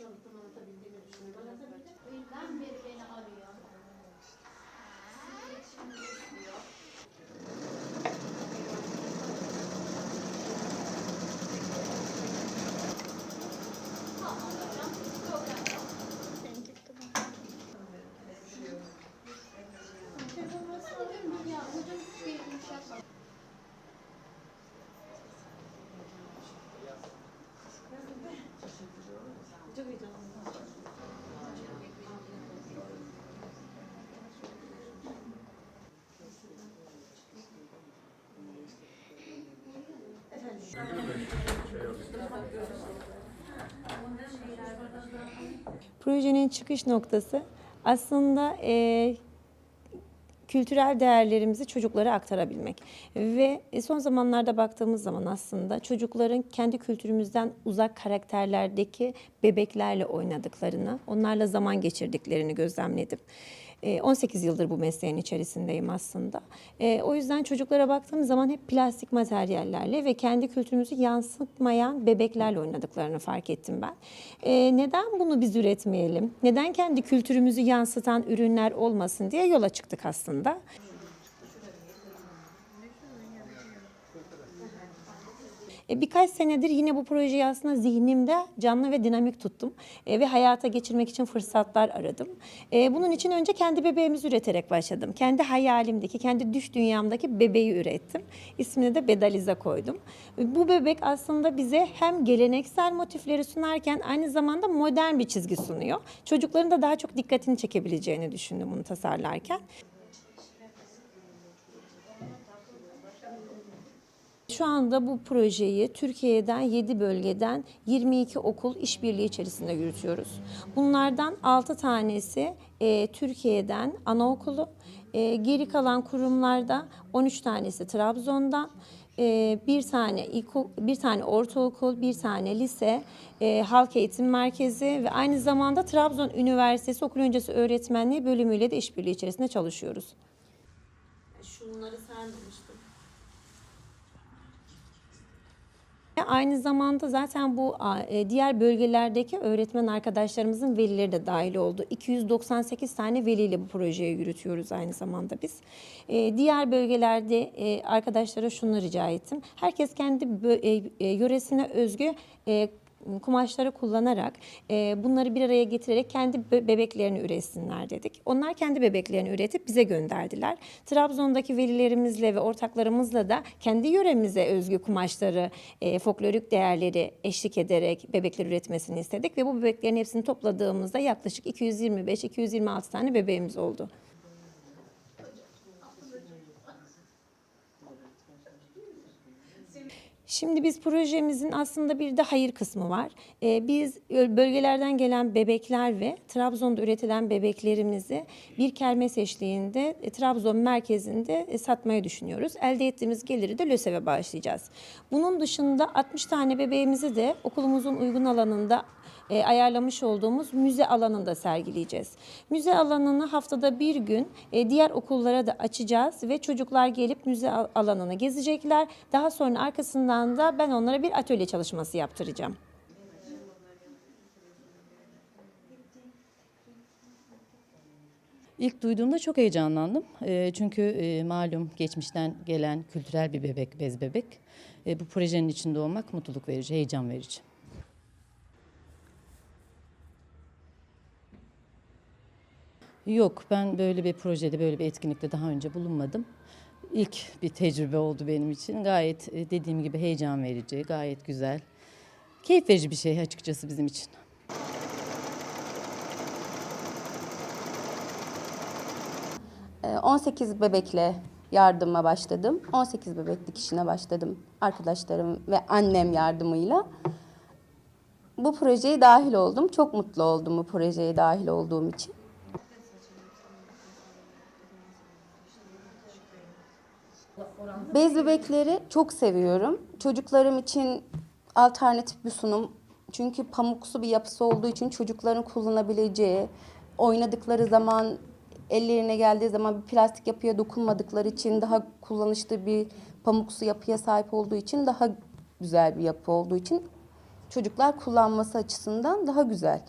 çalıştığını anlatabildiğimi düşünüyorum. Anlatabildim. Öğleden beri beni arıyor. Şimdi istiyor. Hocam şey, yumuşak. Projenin çıkış noktası aslında e, kültürel değerlerimizi çocuklara aktarabilmek. Ve e, son zamanlarda baktığımız zaman aslında çocukların kendi kültürümüzden uzak karakterlerdeki bebeklerle oynadıklarını, onlarla zaman geçirdiklerini gözlemledim. E, 18 yıldır bu mesleğin içerisindeyim aslında. E, O yüzden çocuklara baktığım zaman hep plastik materyallerle ve kendi kültürümüzü yansıtmayan bebeklerle oynadıklarını fark ettim ben. E, Neden bunu biz üretmeyelim? Neden kendi kültürümüzü yansıtan ürünler olmasın diye yola çıktık aslında. E, Birkaç senedir yine bu projeyi aslında zihnimde canlı ve dinamik tuttum E, ve hayata geçirmek için fırsatlar aradım. E, bunun için önce kendi bebeğimizi üreterek başladım. Kendi hayalimdeki, kendi düş dünyamdaki bebeği ürettim. İsmini de Bedalize koydum. E, Bu bebek aslında bize hem geleneksel motifleri sunarken aynı zamanda modern bir çizgi sunuyor. Çocukların da daha çok dikkatini çekebileceğini düşündüm bunu tasarlarken. Şu anda bu projeyi Türkiye'den 7 bölgeden 22 okul işbirliği içerisinde yürütüyoruz. Bunlardan 6 tanesi e, Türkiye'den anaokulu, e, geri kalan kurumlarda 13 tanesi Trabzon'dan, e, bir tane ilko, bir tane ortaokul, bir tane lise, e, halk eğitim merkezi ve aynı zamanda Trabzon Üniversitesi okul öncesi öğretmenliği bölümüyle de işbirliği içerisinde çalışıyoruz. Şunları sermemiştim. Aynı zamanda zaten bu e, diğer bölgelerdeki öğretmen arkadaşlarımızın velileri de dahil oldu. 298 tane veliyle bu projeyi yürütüyoruz aynı zamanda biz. E, Diğer bölgelerde e, arkadaşlara şunu rica ettim. Herkes kendi yöresine özgü kumaşları kullanarak e, bunları bir araya getirerek kendi be- bebeklerini üretsinler dedik. Onlar kendi bebeklerini üretip bize gönderdiler. Trabzon'daki velilerimizle ve ortaklarımızla da kendi yöremize özgü kumaşları, e, folklorik değerleri eşlik ederek bebekler üretmesini istedik ve bu bebeklerin hepsini topladığımızda yaklaşık 225-226 tane bebeğimiz oldu. Şimdi biz projemizin aslında bir de hayır kısmı var. Ee, biz bölgelerden gelen bebekler ve Trabzon'da üretilen bebeklerimizi bir kermes eşliğinde e, Trabzon merkezinde e, satmayı düşünüyoruz. Elde ettiğimiz geliri de LÖSEV'e bağışlayacağız. Bunun dışında 60 tane bebeğimizi de okulumuzun uygun alanında e, ayarlamış olduğumuz müze alanında sergileyeceğiz. Müze alanını haftada bir gün e, diğer okullara da açacağız ve çocuklar gelip müze al- alanını gezecekler. Daha sonra arkasından da ben onlara bir atölye çalışması yaptıracağım. İlk duyduğumda çok heyecanlandım. Eee, çünkü eee, malum geçmişten gelen kültürel bir bebek, bez bebek. Eee, bu projenin içinde olmak mutluluk verici, heyecan verici. Yok, ben böyle bir projede, böyle bir etkinlikte daha önce bulunmadım. İlk bir tecrübe oldu benim için. Gayet e, dediğim gibi heyecan verici, gayet güzel. Keyif verici bir şey açıkçası bizim için. Ee, 18 bebekle yardıma başladım. 18 bebeklik işine başladım arkadaşlarım ve annem yardımıyla. Bu projeye dahil oldum. Çok mutlu oldum bu projeye dahil olduğum için. Bez bebekleri çok seviyorum. Çocuklarım için alternatif bir sunum. Çünkü pamuksu bir yapısı olduğu için çocukların kullanabileceği, oynadıkları zaman, ellerine geldiği zaman bir plastik yapıya dokunmadıkları için daha kullanışlı bir pamuksu yapıya sahip olduğu için daha güzel bir yapı olduğu için çocuklar kullanması açısından daha güzel.